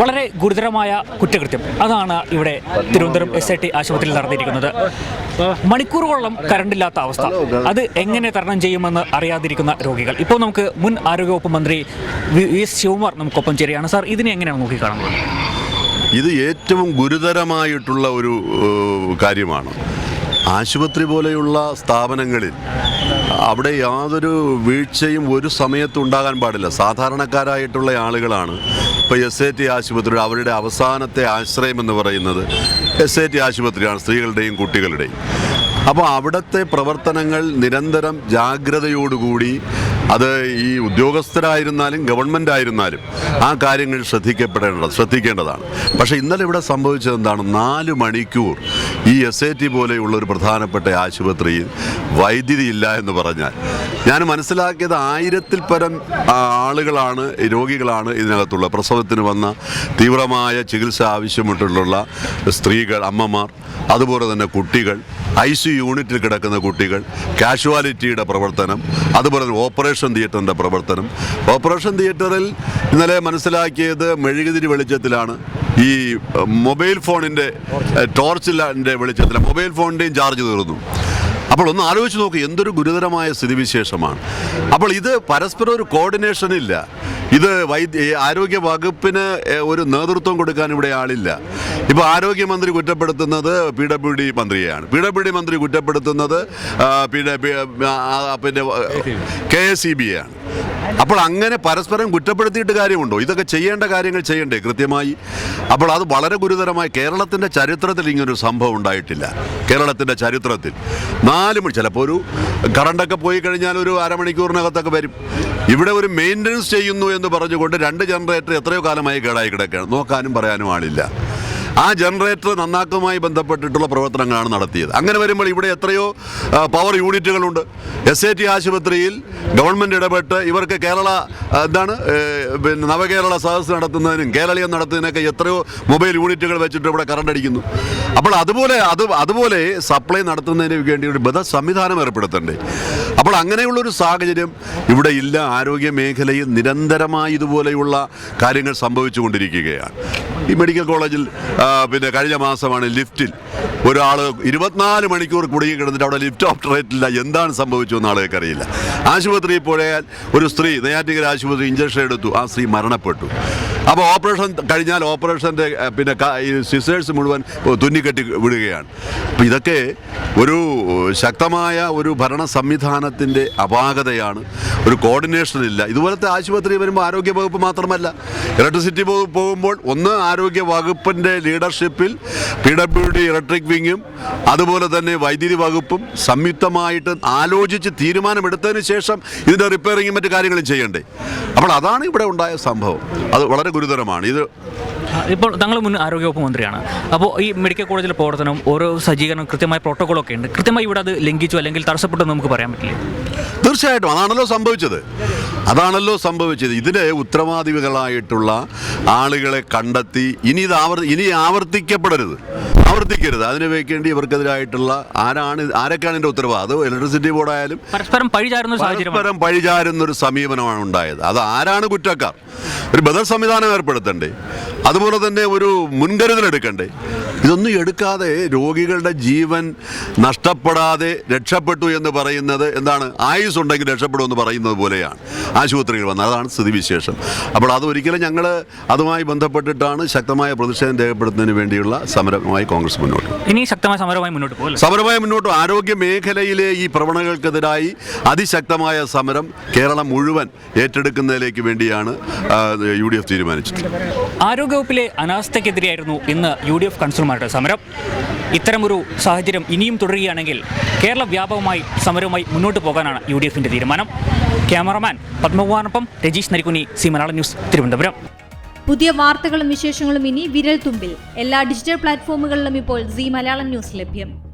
വളരെ ഗുരുതരമായ കുറ്റകൃത്യം. അതാണ് ഇവിടെ തിരുവനന്തപുരം എസ് ഐ ടി ആശുപത്രിയിൽ നടന്നിരിക്കുന്നത്. മണിക്കൂറുകളോളം കറണ്ടില്ലാത്ത അവസ്ഥ. അത് എങ്ങനെ തരണം ചെയ്യുമെന്ന് അറിയാതിരിക്കുന്ന രോഗികൾ. ഇപ്പോൾ നമുക്ക് മുൻ ആരോഗ്യവകുപ്പ് മന്ത്രി വി വി എസ് ശിവകുമാർ നമുക്കൊപ്പം ചേരുകയാണ്. സാർ ഇതിനെ എങ്ങനെയാണ് നോക്കിക്കാണുന്നത് ഇത് ഏറ്റവും ഗുരുതരമായിട്ടുള്ള ഒരു കാര്യമാണ്. ആശുപത്രി പോലെയുള്ള സ്ഥാപനങ്ങളിൽ അവിടെ യാതൊരു വീഴ്ചയും ഒരു സമയത്തും ഉണ്ടാകാൻ പാടില്ല. സാധാരണക്കാരായിട്ടുള്ള ആളുകളാണ് ഇപ്പോൾ എസ് എ ടി ആശുപത്രി അവരുടെ അവസാനത്തെ ആശ്രയം എന്ന് പറയുന്നത് എസ് എ ടി ആശുപത്രിയാണ് സ്ത്രീകളുടെയും കുട്ടികളുടെയും. അപ്പോൾ അവിടുത്തെ പ്രവർത്തനങ്ങൾ നിരന്തരം ജാഗ്രതയോടുകൂടി അത് ഈ ഉദ്യോഗസ്ഥരായിരുന്നാലും ഗവൺമെന്റ് ആയിരുന്നാലും ആ കാര്യങ്ങൾ ശ്രദ്ധിക്കപ്പെടേണ്ട ശ്രദ്ധിക്കേണ്ടതാണ്. പക്ഷേ ഇന്നലെ ഇവിടെ സംഭവിച്ചത് എന്താണ്? നാല് മണിക്കൂർ ഈ എസ് എ ടി പോലെയുള്ള ഒരു പ്രധാനപ്പെട്ട ആശുപത്രിയിൽ വൈദ്യുതി ഇല്ല എന്ന് പറഞ്ഞാൽ. ഞാൻ മനസ്സിലാക്കിയത് ആയിരത്തിൽ പരം ആളുകളാണ് രോഗികളാണ് ഇതിനകത്തുള്ള. പ്രസവത്തിന് വന്ന തീവ്രമായ ചികിത്സ ആവശ്യമായിട്ടുള്ള സ്ത്രീകൾ അമ്മമാർ അതുപോലെ തന്നെ കുട്ടികൾ ഐ സി യൂണിറ്റിൽ കിടക്കുന്ന കുട്ടികൾ കാഷ്വാലിറ്റിയുടെ പ്രവർത്തനം അതുപോലെ തന്നെ ഓപ്പറേഷൻ തിയേറ്ററിന്റെ പ്രവർത്തനം. ഓപ്പറേഷൻ തിയേറ്ററിൽ ഇന്നലെ മനസ്സിലാക്കിയത് മെഴുകുതിരി വെളിച്ചത്തിലാണ്. ഈ മൊബൈൽ ഫോണിന്റെ ടോർച്ച് ടോർച്ചിന്റെ വെളിച്ചത്തിൽ മൊബൈൽ ഫോണിന്റെയും ചാർജ് തീർന്നു. അപ്പോൾ ഒന്ന് ആലോചിച്ച് നോക്ക് എന്തൊരു ഗുരുതരമായ സ്ഥിതിവിശേഷമാണ്. അപ്പോൾ ഇത് പരസ്പരം ഒരു കോർഡിനേഷൻ ഇല്ല. ഇത് വൈദ്യ ആരോഗ്യ വകുപ്പിന് ഒരു നേതൃത്വം കൊടുക്കാൻ ഇവിടെ ആളില്ല. ഇപ്പോൾ ആരോഗ്യമന്ത്രി കുറ്റപ്പെടുത്തുന്നത് പി ഡബ്ല്യു ഡി മന്ത്രിയെയാണ്. പി ഡബ്ല്യു ഡി മന്ത്രി കുറ്റപ്പെടുത്തുന്നത് പിന്നെ പിന്നെ കെ എസ് ഇ ബിയെയാണ് അപ്പോൾ അങ്ങനെ പരസ്പരം കുറ്റപ്പെടുത്തിയിട്ട് കാര്യമുണ്ടോ? ഇതൊക്കെ ചെയ്യേണ്ട കാര്യങ്ങൾ ചെയ്യണ്ടേ കൃത്യമായി? അപ്പോൾ അത് വളരെ ഗുരുതരമായി കേരളത്തിന്റെ ചരിത്രത്തിൽ ഇങ്ങനൊരു സംഭവം ഉണ്ടായിട്ടില്ല. കേരളത്തിന്റെ ചരിത്രത്തിൽ. നാല് മണി ചിലപ്പോൾ ഒരു കറണ്ടൊക്കെ പോയി കഴിഞ്ഞാൽ ഒരു അരമണിക്കൂറിനകത്തൊക്കെ വരും. ഇവിടെ ഒരു മെയിന്റനൻസ് ചെയ്യുന്നു എന്ന് പറഞ്ഞുകൊണ്ട് രണ്ട് ജനറേറ്റർ എത്രയോ കാലമായി കേടായി കിടക്കുകയാണ്. നോക്കാനും പറയാനും ആളില്ല. ആ ജനറേറ്റർ നന്നാക്കുമായി ബന്ധപ്പെട്ടിട്ടുള്ള പ്രവർത്തനങ്ങളാണ് നടത്തിയത്. അങ്ങനെ വരുമ്പോൾ ഇവിടെ എത്രയോ പവർ യൂണിറ്റുകളുണ്ട് എസ് എ ടി ആശുപത്രിയിൽ ഗവൺമെന്റ് ഇടപെട്ട് ഇവർക്ക് കേരള എന്താണ് പിന്നെ നവകേരള സദസ് നടത്തുന്നതിനും കേരളീയം നടത്തുന്നതിനൊക്കെ എത്രയോ മൊബൈൽ യൂണിറ്റുകൾ വെച്ചിട്ട് ഇവിടെ കറണ്ട് അടിക്കുന്നു. അപ്പോൾ അതുപോലെ അത് അതുപോലെ സപ്ലൈ നടത്തുന്നതിന് വേണ്ടി ഒരു ബദ സംവിധാനം ഏർപ്പെടുത്തണ്ടേ. അപ്പോൾ അങ്ങനെയുള്ളൊരു സാഹചര്യം ഇവിടെ ഇല്ല. ആരോഗ്യ മേഖലയിൽ നിരന്തരമായി ഇതുപോലെയുള്ള കാര്യങ്ങൾ സംഭവിച്ചുകൊണ്ടിരിക്കുകയാണ്. ഈ മെഡിക്കൽ കോളേജിൽ പിന്നെ കഴിഞ്ഞ മാസമാണ് ലിഫ്റ്റിൽ. ഒരാൾ ഇരുപത്തിനാല് മണിക്കൂർ കുടുങ്ങി കിടന്നിട്ട് അവിടെ ലിഫ്റ്റ് ഓപ്പറേറ്റ് ഇല്ല എന്താണ് സംഭവിച്ചതെന്ന് ആളുകൾക്ക് അറിയില്ല. ആശുപത്രിയിൽ പോയാൽ ഒരു സ്ത്രീ നെയ്യാറ്റിക്കര ആശുപത്രി ഇഞ്ചക്ഷൻ എടുത്തു. ആ സ്ത്രീ മരണപ്പെട്ടു. അപ്പോൾ ഓപ്പറേഷൻ കഴിഞ്ഞാൽ ഓപ്പറേഷന്റെ പിന്നെ ഈ സിസേഴ്സ് മുഴുവൻ തുന്നിക്കെട്ടി വിടുകയാണ്. അപ്പോൾ ഇതൊക്കെ ഒരു ശക്തമായ ഒരു ഭരണ സംവിധാനത്തിന്റെ അപാകതയാണ്. ഒരു കോർഡിനേഷൻ ഇല്ല. ഇതുപോലത്തെ ആശുപത്രി വരുമ്പോൾ ആരോഗ്യ വകുപ്പ് മാത്രമല്ല. ഇലക്ട്രിസിറ്റി വകുപ്പ് പോകുമ്പോൾ ഒന്ന് ആരോഗ്യ വകുപ്പിന്റെ ലീഡർഷിപ്പിൽ പി ഡബ്ല്യു ഡി ഇലക്ട്രിക് വിങ്ങും അതുപോലെ തന്നെ വൈദ്യുതി വകുപ്പും സംയുക്തമായിട്ട് ആലോചിച്ച് തീരുമാനമെടുത്തതിന് ശേഷം ഇതിന്റെ റിപ്പയറിങ്ങും മറ്റു കാര്യങ്ങളും ചെയ്യണ്ടേ. അപ്പോൾ അതാണ് ഇവിടെ ഉണ്ടായ സംഭവം. അത് വളരെ ഗുരുതരമാണ്. ഇത് ഇപ്പോൾ താങ്കൾ മുൻ ആരോഗ്യവകുപ്പ് മന്ത്രിയാണ് അപ്പോൾ ഈ മെഡിക്കൽ കോളേജിലെ പ്രവർത്തനം ഓരോ സജ്ജീകരണം കൃത്യമായ പ്രോട്ടോകോളൊക്കെ ഉണ്ട്. കൃത്യമായി ഇവിടെ അത് ലംഘിച്ചു അല്ലെങ്കിൽ തടസ്സപ്പെട്ടു എന്ന് നമുക്ക് പറയാൻ പറ്റില്ല? തീർച്ചയായിട്ടും. അതാണല്ലോ സംഭവിച്ചത്. അതാണല്ലോ സംഭവിച്ചത്. ഇതിന് ഉത്തരവാദികളായിട്ടുള്ള ആളുകളെ കണ്ടെത്തി ഇനി ഇത് ആവർ ഇനി ആവർത്തിക്കപ്പെടരുത്. ആവർത്തിക്കരുത്. അതിന് വേണ്ടി ഇവർക്കെതിരായിട്ടുള്ള ആരാണ് ആരൊക്കെയാണ് ഇതിന്റെ ഉത്തരവാദിത്വം അത് ഇലക്ട്രിസിറ്റി ബോർഡായാലും പരസ്പരം പഴിചാരുന്ന പരസ്പരം പഴിചാരുന്ന പഴിചാരുന്നൊരു സമീപനമാണ് ഉണ്ടായത്. അത് ആരാണ് കുറ്റക്കാർ? ഒരു ബദൽ സംവിധാനം ഏർപ്പെടുത്തണ്ടേ. അതുപോലെ തന്നെ ഒരു മുൻകരുതൽ എടുക്കണ്ടേ. ഇതൊന്നും എടുക്കാതെ രോഗികളുടെ ജീവൻ നഷ്ടപ്പെടാതെ രക്ഷപ്പെട്ടു എന്ന് പറയുന്നത് എന്താണ്? ആയുസ് ഉണ്ടെങ്കിൽ രക്ഷപ്പെടും എന്ന് പറയുന്നത് പോലെയാണ്. ആശുപത്രികൾ വന്നത് അതാണ് സ്ഥിതിവിശേഷം. അപ്പോൾ അതൊരിക്കലും ഞങ്ങൾ അതുമായി ബന്ധപ്പെട്ടിട്ടാണ് ശക്തമായ പ്രതിഷേധം രേഖപ്പെടുത്തുന്നതിന് വേണ്ടിയുള്ള സമരമായി കോൺഗ്രസ് മുന്നോട്ട് ഇനി ശക്തമായ സമരമായി മുന്നോട്ട് പോകും സമരമായി മുന്നോട്ട് ആരോഗ്യ മേഖലയിലെ ഈ പ്രവണതകൾക്കെതിരായി അതിശക്തമായ സമരം കേരളം മുഴുവൻ ഏറ്റെടുക്കുന്നതിലേക്ക് വേണ്ടിയാണ് യു ഡി എഫ് തീരുമാനിച്ചത് ആരോഗ്യവകുപ്പിലെ അനാസ്ഥയ്ക്കെതിരെയായിരുന്നു ഇന്ന് യു ഡി എഫ് കൺസ്യൂമറുടെ സമരം. ഇത്തരമൊരു സാഹചര്യം ഇനിയും തുടരുകയാണെങ്കിൽ കേരള വ്യാപകമായി സമരവുമായി മുന്നോട്ട് പോകാനാണ് യു ഡി എഫിന്റെ തീരുമാനം. ക്യാമറമാൻ പത്മകുമാറിനൊപ്പം രജീഷ് നരിക്കുനി സി മലയാളം ന്യൂസ് തിരുവനന്തപുരം. പുതിയ വാർത്തകളും വിശേഷങ്ങളും ഇനി വിരൽ തുമ്പിൽ എല്ലാ ഡിജിറ്റൽ പ്ലാറ്റ്ഫോമുകളിലും ഇപ്പോൾ സി മലയാളം ന്യൂസ് ലഭ്യം.